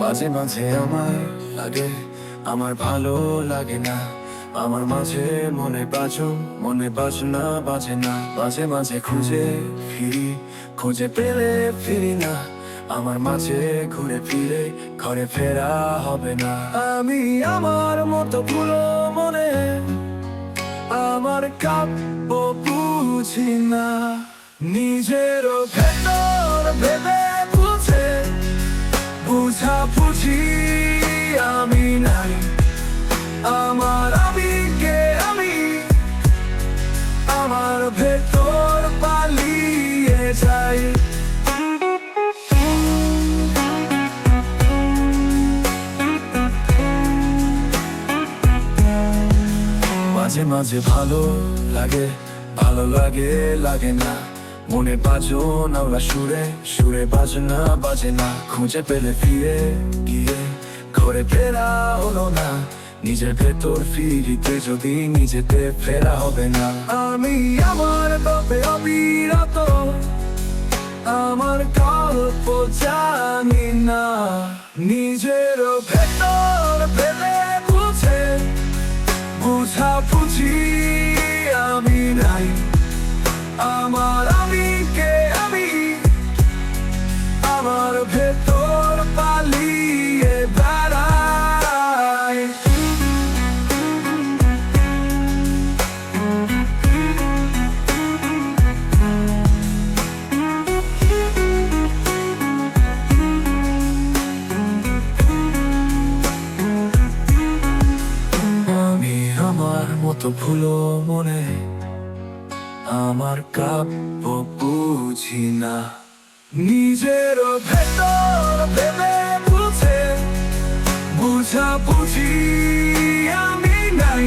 মাঝে মাঝে আমার লাগে, আমার ভালো লাগে না। আমার মাঝে মনে বাজো, মনে বাজনা বাজে না। মাঝে মাঝে খুঁজে ফিরি, খুঁজে পেলে ফিরি না। আমার মাঝে ঘুরে ফিরে ঘরে ফেরা হবে না। আমি আমার মতো পুরো মনে, আমার কাব্য বুঝি না। নিজের মাঝে মাঝে ভালো লাগে ভালো লাগে লাগে না। মনে বাজো নাওলা সুরে সুরে বাজে না বাজে না খুঁজে পেলে ফিরে গিয়ে, ঘরে ফেরা হলো না। নিজের ভেতর ফিরিতে যদি নিজেতে ফেরা হবে না। আমি আমার তবে অবিরত, আমার গল্প জানি না। নিজের বুঝা বুঝি আমি নাই। আমার কত ভুলো মনে আমার কাব্য বুঝি না। নিজের ভেতর ভেবে বুঝে বুঝা বুঝি আমি নাই।